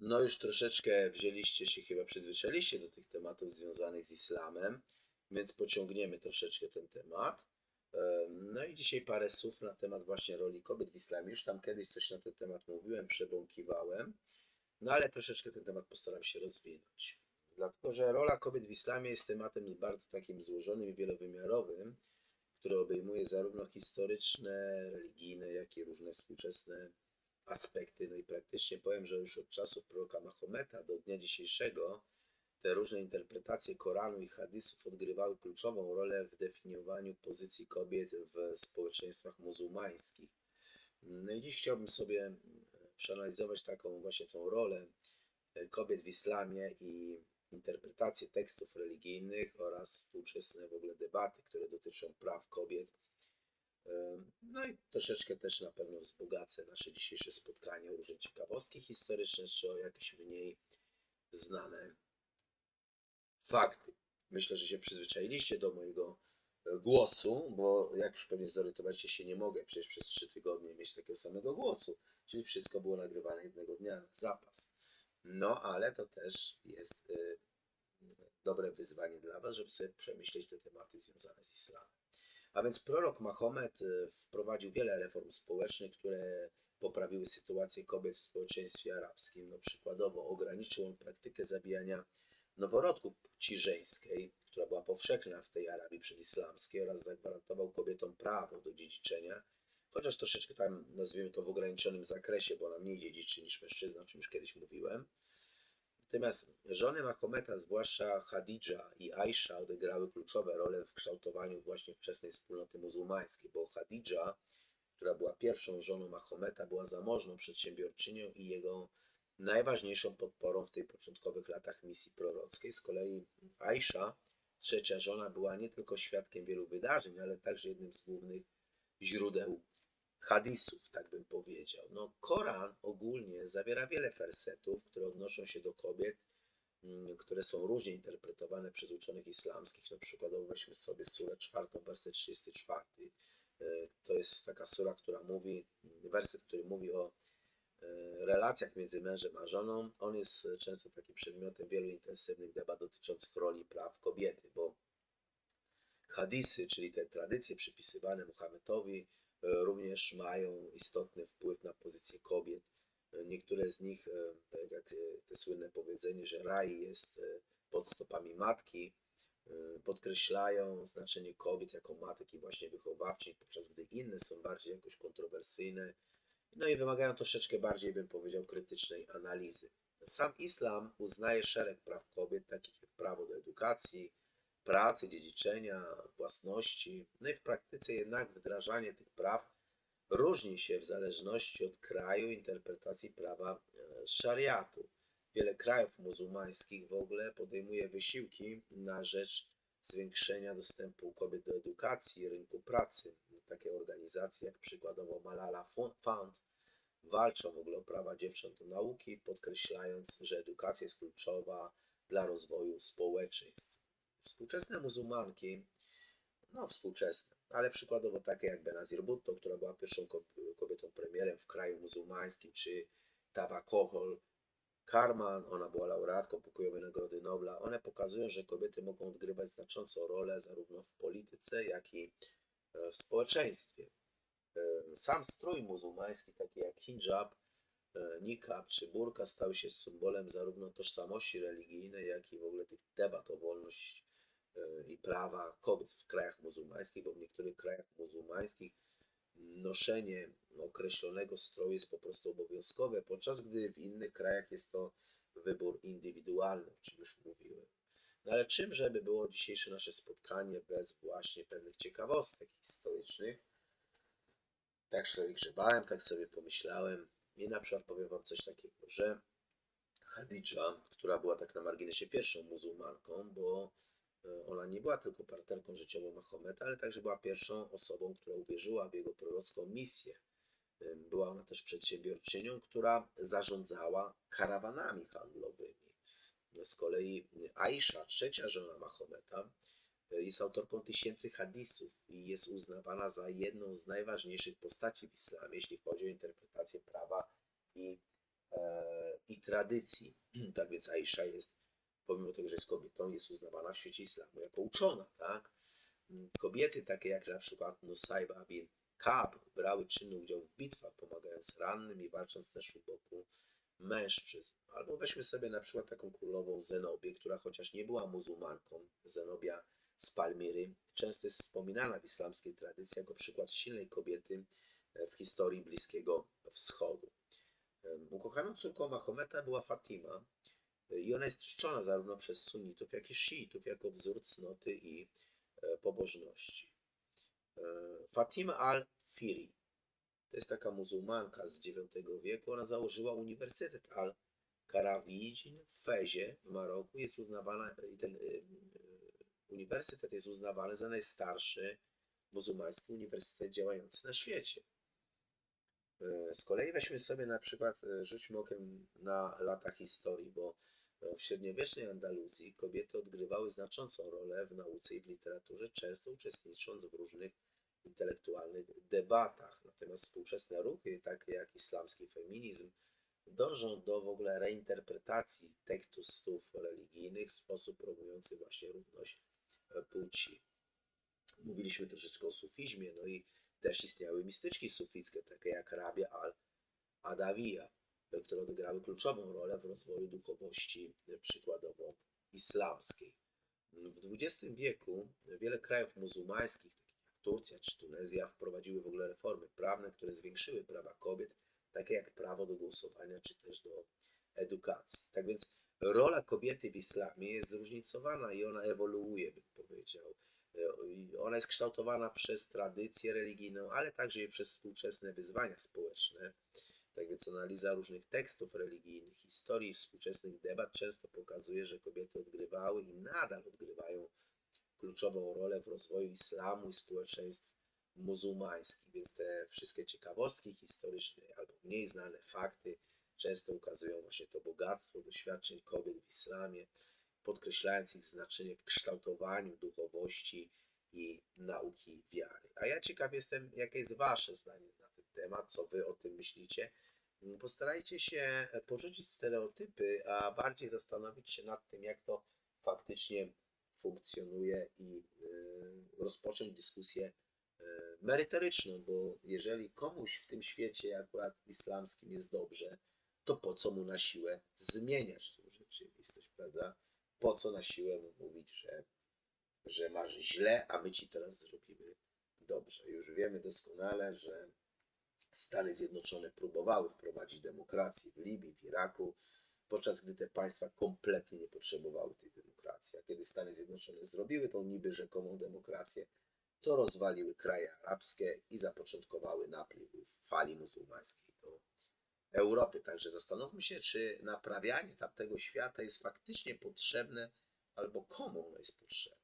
No już troszeczkę wzięliście się, chyba przyzwyczailiście do tych tematów związanych z islamem, więc pociągniemy troszeczkę ten temat. Em, No i dzisiaj parę słów na temat właśnie roli kobiet w islamie. Już tam kiedyś coś na ten temat mówiłem, przebąkiwałem, no ale troszeczkę ten temat postaram się rozwinąć. Dlatego, że rola kobiet w islamie jest tematem bardzo takim złożonym i wielowymiarowym, który obejmuje zarówno historyczne, religijne, jak i różne współczesne aspekty. No i praktycznie powiem, że już od czasów proroka Mahometa do dnia dzisiejszego te różne interpretacje Koranu i hadisów odgrywały kluczową rolę w definiowaniu pozycji kobiet w społeczeństwach muzułmańskich. No i dziś chciałbym sobie przeanalizować taką właśnie tą rolę e, kobiet w islamie i interpretację tekstów religijnych oraz współczesne w ogóle debaty, które dotyczą praw kobiet. No i troszeczkę też na pewno wzbogacę nasze dzisiejsze spotkanie o różne ciekawostki historyczne, czy o jakieś mniej znane fakty. Myślę, że się przyzwyczailiście do mojego e, głosu, bo jak już pewnie zorientowaliście się, nie mogę przecież przez trzy tygodnie mieć takiego samego głosu, czyli wszystko było nagrywane jednego dnia na zapas. No, ale to też jest e, dobre wyzwanie dla Was, żeby sobie przemyśleć te tematy związane z islamem. A więc prorok Mahomet e, wprowadził wiele reform społecznych, które poprawiły sytuację kobiet w społeczeństwie arabskim. No, przykładowo ograniczył on praktykę zabijania noworodków płci żeńskiej, która była powszechna w tej Arabii przedislamskiej oraz zagwarantował kobietom prawo do dziedziczenia, chociaż troszeczkę tam nazwijmy to w ograniczonym zakresie, bo ona mniej dziedziczy niż mężczyzna, o czym już kiedyś mówiłem. Natomiast żony Mahometa, zwłaszcza Khadidża i Aisha, odegrały kluczowe role w kształtowaniu właśnie wczesnej wspólnoty muzułmańskiej, bo Khadidża, która była pierwszą żoną Mahometa, była zamożną przedsiębiorczynią i jego najważniejszą podporą w tych początkowych latach misji prorockiej. Z kolei Aisha, trzecia żona, była nie tylko świadkiem wielu wydarzeń, ale także jednym z głównych źródeł hadisów, tak bym powiedział. No, Koran ogólnie zawiera wiele wersetów, które odnoszą się do kobiet, mm, które są różnie interpretowane przez uczonych islamskich. Na przykład weźmy sobie surę czwartą, werset 34. E, To jest taka sura, która mówi, werset, który mówi o e, relacjach między mężem a żoną. On jest często takim przedmiotem wielu intensywnych debat dotyczących roli i praw kobiety, bo hadisy, czyli te tradycje przypisywane Muhammedowi, e, również mają istotny wpływ na pozycję kobiet. E, Niektóre z nich, e, tak jak e, te słynne powiedzenie, że raj jest e, pod stopami matki, e, podkreślają znaczenie kobiet jako matek i właśnie wychowawczyń, podczas gdy inne są bardziej jakoś kontrowersyjne, no i wymagają troszeczkę bardziej, bym powiedział, krytycznej analizy. Sam islam uznaje szereg praw kobiet, takich jak prawo do edukacji, pracy, dziedziczenia, własności. No i w praktyce jednak wdrażanie tych praw różni się w zależności od kraju interpretacji prawa e, szariatu. Wiele krajów muzułmańskich w ogóle podejmuje wysiłki na rzecz zwiększenia dostępu kobiet do edukacji i rynku pracy. Takie organizacje jak przykładowo Malala Fund walczą w ogóle o prawa dziewcząt do nauki, podkreślając, że edukacja jest kluczowa dla rozwoju społeczeństw. Współczesne muzułmanki, no współczesne, ale przykładowo takie jak Benazir Bhutto, która była pierwszą ko- kobietą premierem w kraju muzułmańskim, czy Tawa Kohol Karman, ona była laureatką pokojowej Nagrody Nobla. One pokazują, że kobiety mogą odgrywać znaczącą rolę zarówno w polityce, jak i e, w społeczeństwie. E, Sam strój muzułmański, taki jak hijab, e, nikab czy burka, stał się symbolem zarówno tożsamości religijnej, jak i w ogóle tych debat o wolność i prawa kobiet w krajach muzułmańskich, bo w niektórych krajach muzułmańskich noszenie określonego stroju jest po prostu obowiązkowe, podczas gdy w innych krajach jest to wybór indywidualny, o czym już mówiłem. No ale czym, żeby było dzisiejsze nasze spotkanie bez właśnie pewnych ciekawostek historycznych? Tak sobie grzebałem, tak sobie pomyślałem i na przykład powiem wam coś takiego, że Khadidża, która była tak na marginesie pierwszą muzułmanką, bo e, ona nie była tylko partnerką życiową Mahometa, ale także była pierwszą osobą, która uwierzyła w jego prorocką misję. E, Była ona też przedsiębiorczynią, która zarządzała karawanami handlowymi. Z kolei Aisha, trzecia żona Mahometa, e, jest autorką tysięcy hadisów i jest uznawana za jedną z najważniejszych postaci w islamie, jeśli chodzi o interpretację prawa i, e, i tradycji. Tak więc Aisha jest, pomimo tego, że jest kobietą, jest uznawana w świecie islamu jako uczona, tak? Kobiety takie jak na przykład Nusayba bin Kab brały czynny udział w bitwach, pomagając rannym i walcząc też u boku mężczyzn. Albo weźmy sobie na przykład taką królową Zenobię, która chociaż nie była muzułmanką, Zenobia z Palmiry, często jest wspominana w islamskiej tradycji jako przykład silnej kobiety w historii Bliskiego Wschodu. Ukochaną córką Mahometa była Fatima i ona jest czczona zarówno przez sunnitów, jak i sziitów jako wzór cnoty i e, pobożności. E, Fatima al-Firi to jest taka muzułmanka z IX wieku. Ona założyła Uniwersytet al-Karawidin w Fezie w Maroku. Jest uznawana, i ten uniwersytet jest uznawany za najstarszy muzułmański uniwersytet działający na świecie. Z kolei weźmy sobie na przykład, rzućmy okiem na lata historii, bo e, w średniowiecznej Andaluzji kobiety odgrywały znaczącą rolę w nauce i w literaturze, często uczestnicząc w różnych intelektualnych debatach. Natomiast współczesne ruchy, takie jak islamski feminizm, dążą do w ogóle reinterpretacji tekstów religijnych w sposób promujący właśnie równość e, płci. Mówiliśmy troszeczkę o sufizmie, no i też istniały mistyczki sufickie, takie jak Rabia al-Adawiyya, e, które odegrały kluczową rolę w rozwoju duchowości, e, przykładowo islamskiej. W XX wieku wiele krajów muzułmańskich, takich jak Turcja czy Tunezja, wprowadziły w ogóle reformy prawne, które zwiększyły prawa kobiet, takie jak prawo do głosowania czy też do edukacji. Tak więc rola kobiety w islamie jest zróżnicowana i ona ewoluuje, bym powiedział. E, Ona jest kształtowana przez tradycję religijną, ale także i przez współczesne wyzwania społeczne. Tak więc analiza różnych tekstów religijnych, historii współczesnych debat często pokazuje, że kobiety odgrywały i nadal odgrywają kluczową rolę w rozwoju islamu i społeczeństw muzułmańskich. Więc te wszystkie ciekawostki historyczne albo mniej znane fakty często ukazują właśnie to bogactwo doświadczeń kobiet w islamie, podkreślając ich znaczenie w kształtowaniu duchowości i nauki wiary. A ja ciekaw jestem, jakie jest Wasze zdanie temat, co Wy o tym myślicie. Postarajcie się porzucić stereotypy, a bardziej zastanowić się nad tym, jak to faktycznie funkcjonuje i y, rozpocząć dyskusję y, merytoryczną, bo jeżeli komuś w tym świecie akurat islamskim jest dobrze, to po co mu na siłę zmieniać tą rzeczywistość, prawda? Po co na siłę mu mówić, że, że masz źle, a my ci teraz zrobimy dobrze. Już wiemy doskonale, że Stany Zjednoczone próbowały wprowadzić demokrację w Libii, w Iraku, podczas gdy te państwa kompletnie nie potrzebowały tej demokracji. A kiedy Stany Zjednoczone zrobiły tą niby rzekomą demokrację, to rozwaliły kraje arabskie i zapoczątkowały napływ fali muzułmańskiej do Europy. Także zastanówmy się, czy naprawianie tamtego świata jest faktycznie potrzebne, albo komu ono jest potrzebne.